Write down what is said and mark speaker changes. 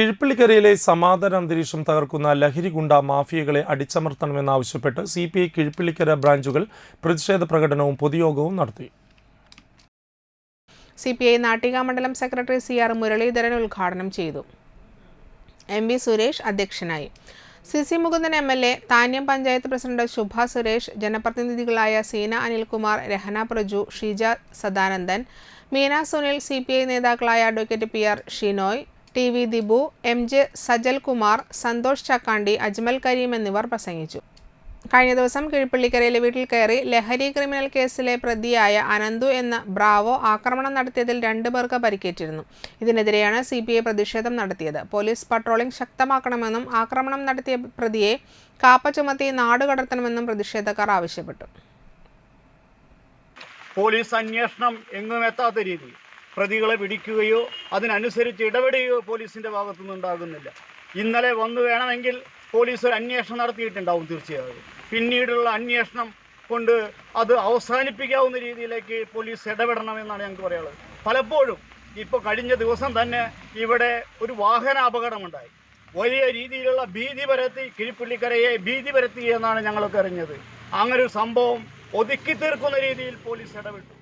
Speaker 1: കിഴിപ്പള്ളിക്കരയിലെ സമാധാന അന്തരീക്ഷം തകർക്കുന്ന ലഹരി ഗുണ്ട മാഫിയകളെ അടിച്ചമർത്തണമെന്നാവശ്യപ്പെട്ട് സി പി ഐ കിഴിപ്പള്ളിക്കര ബ്രാഞ്ചുകൾ പ്രതിഷേധ പ്രകടനവും പൊതുയോഗവും നടത്തി.
Speaker 2: സി പി ഐ നാട്ടിക മണ്ഡലം സെക്രട്ടറി സി ആർ മുരളീധരൻ ഉദ്ഘാടനം ചെയ്തു. എം വി സുരേഷ് അധ്യക്ഷനായി. C C Mukundan M L A Thanniyam panchayat president Shubha Suresh ജനപ്രതിനിധികളായ Seena Anilkumar Rahana Praju Sheeja Sadanandan Meena Sunil C P I നേതാക്കളായ advocate P R Shinoy T V Dibu M J Sajal Kumar Santhosh Chakkandi Ajmal Kareem എന്നിവർ പ്രസംഗിച്ചു. കഴിഞ്ഞ ദിവസം കീഴ്പള്ളിക്കരയിലെ വീട്ടിൽ കയറി ലഹരി criminal കേസിലെ പ്രതിയായ അനന്തു എന്ന ബ്രാവോ ആക്രമണം നടത്തിയതിൽ രണ്ടു പേർക്ക് പരിക്കേറ്റിരുന്നു. ഇതിനെതിരെയാണ് സി പി ഐ പ്രതിഷേധം നടത്തിയത്. പോലീസ് പട്രോളിംഗ് ശക്തമാക്കണമെന്നും ആക്രമണം നടത്തിയ പ്രതിയെ കാപ്പ ചുമത്തി നാടുകടത്തണമെന്നും പ്രതിഷേധക്കാർ ആവശ്യപ്പെട്ടു.
Speaker 3: പോലീസ് അന്വേഷണം എങ്ങും എത്താത്ത രീതി പ്രതികളെ പിടിക്കുകയോ അതിനനുസരിച്ച് ഇടപെടുകയോ പോലീസിന്റെ ഭാഗത്തുനിന്ന് ഉണ്ടാകുന്നില്ല ഇന്നലെ വന്നു വേണമെങ്കിൽ പോലീസ് ഒരു അന്വേഷണം നടത്തിയിട്ടുണ്ടാവും തീർച്ചയായും. പിന്നീടുള്ള അന്വേഷണം കൊണ്ട് അത് അവസാനിപ്പിക്കാവുന്ന രീതിയിലേക്ക് പോലീസ് ഇടപെടണമെന്നാണ് ഞങ്ങൾക്ക് പറയാനുള്ളത്. പലപ്പോഴും ഇപ്പോൾ കഴിഞ്ഞ ദിവസം തന്നെ ഇവിടെ ഒരു വാഹന അപകടമുണ്ടായി വലിയ രീതിയിലുള്ള ഭീതി പരത്തി കിഴിപ്പുള്ളിക്കരയെ ഭീതി പരത്തി എന്നാണ് ഞങ്ങളൊക്കെ അറിഞ്ഞത്. അങ്ങനൊരു സംഭവം ഒതുക്കി തീർക്കുന്ന രീതിയിൽ പോലീസ് ഇടപെട്ടു.